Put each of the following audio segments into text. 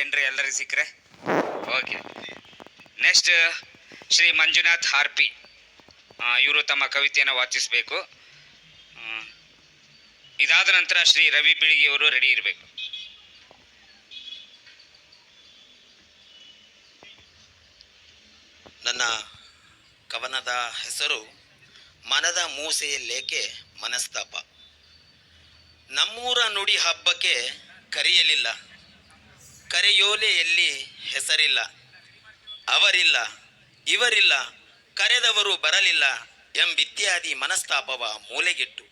ಏನ್ರಿ ಎಲ್ಲರಿಗೂ ಸಿಕ್ಕರೆ? ಓಕೆ ನೆಕ್ಸ್ಟ್ ಶ್ರೀ ಮಂಜುನಾಥ್ ಹಾರ್ಪಿ ಇವರು ತಮ್ಮ ಕವಿತೆಯನ್ನು ವಾಚಿಸಬೇಕು. ಇದಾದ ನಂತರ ಶ್ರೀ ರವಿ ಬಿಳಿಗಿಯವರು ರೆಡಿ ಇರಬೇಕು. ನನ್ನ ಕವನದ ಹೆಸರು ಮನದ ಮೂಸೆಯಲ್ಲೇಕೆ ಮನಸ್ತಾಪ. ನಮ್ಮೂರ ನುಡಿ ಹಬ್ಬಕ್ಕೆ ಕರೆಯಲಿಲ್ಲ. ಕರೆಯೋಲೆಯಲ್ಲಿ ಹೆಸರಿಲ್ಲ. ಅವರಿಲ್ಲ, ಇವರಿಲ್ಲ, ಕರೆದವರು ಬರಲಿಲ್ಲ ಎಂಬಿತ್ಯಾದಿ ಮನಸ್ತಾಪವ ಮೂಲೆಗಿಟ್ಟು.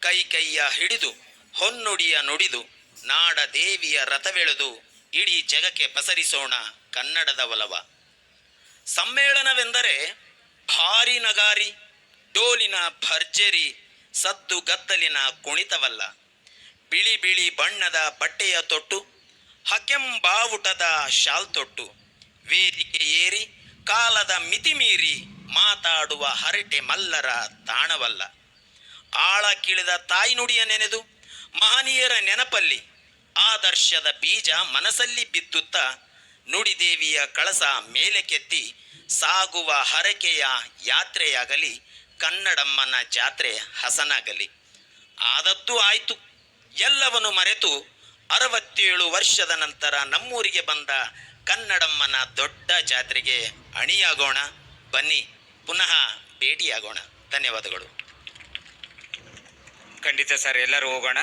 ಕೈ ಕೈಯ ಹಿಡಿದು, ಹೊನ್ನುಡಿಯ ನುಡಿದು, ನಾಡ ದೇವಿಯ ರಥವೆಳೆದು, ಇಡೀ ಜಗಕ್ಕೆ ಪಸರಿಸೋಣ ಕನ್ನಡದ ಒಲವ. ಸಮ್ಮೇಳನವೆಂದರೆ ಭಾರಿ ನಗಾರಿ, ಡೋಲಿನ ಭರ್ಜರಿ, ಸದ್ದು ಗತ್ತಲಿನ ಕುಣಿತವಲ್ಲ. ಬಿಳಿ ಬಿಳಿ ಬಣ್ಣದ ಬಟ್ಟೆಯ ತೊಟ್ಟು ಹಕೆಂಬಾವುಟದ ಶಾಲ್ ತೊಟ್ಟು ವೇದಿಕೆ ಏರಿ, ಕಾಲದ ಮಿತಿ ಮೀರಿ ಮಾತಾಡುವ ಹರಟೆ ಮಲ್ಲರ ತಾಣವಲ್ಲ. ಆಳ ಕೀಳಿದ ತಾಯ್ನುಡಿಯ ನೆನೆದು, ಮಹನೀಯರ ನೆನಪಲ್ಲಿ, ಆದರ್ಶದ ಬೀಜ ಮನಸ್ಸಲ್ಲಿ ಬಿತ್ತುತ್ತಾ, ನುಡಿದೇವಿಯ ಕಳಸ ಮೇಲೆ ಕೆತ್ತಿ, ಸಾಗುವ ಹರಕೆಯ ಯಾತ್ರೆಯಾಗಲಿ, ಕನ್ನಡಮ್ಮನ ಜಾತ್ರೆ ಹಸನಾಗಲಿ. ಆದದ್ದು ಆಯಿತು. ಎಲ್ಲವನ್ನು ಮರೆತು ಅರವತ್ತೇಳು ವರ್ಷದ ನಂತರ ನಮ್ಮೂರಿಗೆ ಬಂದ ಕನ್ನಡಮ್ಮನ ದೊಡ್ಡ ಜಾತ್ರೆಗೆ ಅಣಿಯಾಗೋಣ. ಬನ್ನಿ, ಪುನಃ ಭೇಟಿಯಾಗೋಣ. ಧನ್ಯವಾದಗಳು. ಖಂಡಿತ ಸರ್, ಎಲ್ಲರೂ ಹೋಗೋಣ.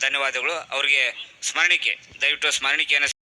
ಧನ್ಯವಾದಗಳು. ಅವ್ರಿಗೆ ಸ್ಮರಣಿಕೆ, ದಯವಿಟ್ಟು ಸ್ಮರಣಿಕೆಯನ್ನು